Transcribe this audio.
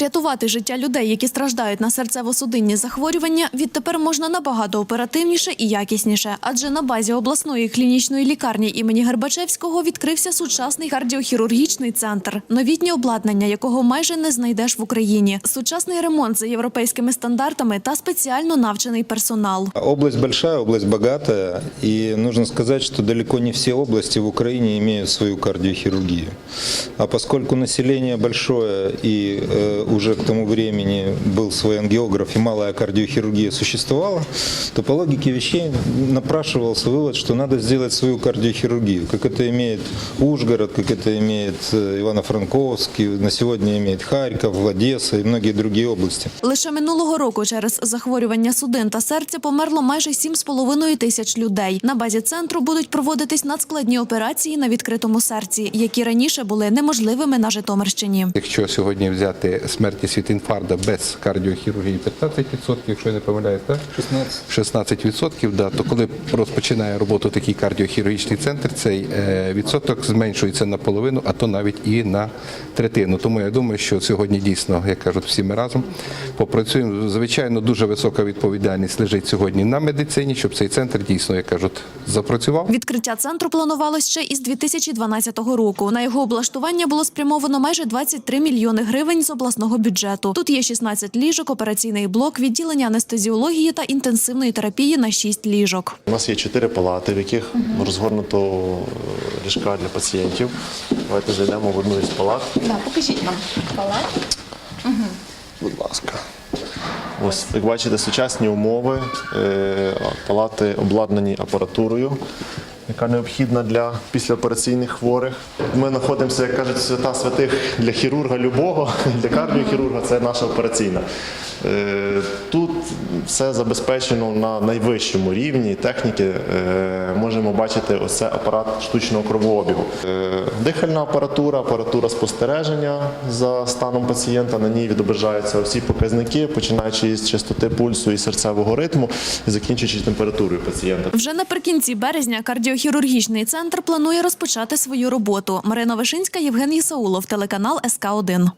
Рятувати життя людей, які страждають на серцево-судинні захворювання, відтепер можна набагато оперативніше і якісніше. Адже на базі обласної клінічної лікарні імені Гербачевського відкрився сучасний кардіохірургічний центр, новітнє обладнання, якого майже не знайдеш в Україні, сучасний ремонт за європейськими стандартами та спеціально навчений персонал. Область большая, область богатая, и нужно сказать, что далеко не все области в Украине имеют свою кардиохирургию. А поскольку население большое э, уже к тому времени был свой ангиограф и малая кардиохирургия существовала, то по логике вещей напрашивался вывод, что надо сделать свою кардиохирургию, как это имеет Ужгород, как это имеет э, Ивано-Франковский, на сегодня имеет Харьков, Одесса и многие другие области. Лише минулого року через захворювання судин та серця померло майже 7,5 тисяч людей. На базі центру будуть проводитись надскладні операції на відкритому серці, які раніше були неможливими на Житомирщині. Якщо сьогодні взяти смертність від інфаркту без кардіохірургії 15%, якщо я не помиляюсь, так? 16. 16%, да, то коли розпочинає роботу такий кардіохірургічний центр, цей е, відсоток зменшується наполовину, а то навіть і на третину. Тому я думаю, що сьогодні дійсно, як кажуть, всі ми разом попрацюємо. Звичайно, дуже висока відповідальність лежить сьогодні на медицині, щоб цей центр дійсно, як кажуть, запрацював. Відкриття центру планувалось ще із 2012 року. На його облаштування було спрямовано майже 23 мільйони гривень з обласного бюджету. Тут є 16 ліжок, операційний блок, відділення анестезіології та інтенсивної терапії на 6 ліжок. У нас є чотири палати, в яких розгорнуто е, ліжка для пацієнтів. Давайте зайдемо в одну із палат. Да, покажіть нам палат. Будь ласка. Ось, як бачите, сучасні умови. Е, Палати обладнані апаратурою, яка необхідна для післяопераційних хворих. Ми знаходимося, як кажуть, свята святих для хірурга любого, для кардіохірурга це наша операційна. Е, Тут все забезпечено на найвищому рівні техніки. Е, Можемо бачити ось це апарат штучного кровообігу. Е, Дихальна апаратура, апаратура спостереження за станом пацієнта. На ній відображаються всі показники, починаючи з частоти пульсу і серцевого ритму, і закінчуючи температурою пацієнта. Вже наприкінці березня кардіохірургічний центр планує розпочати свою роботу. Марина Вишинська, Євген Єсаулов, телеканал СК 1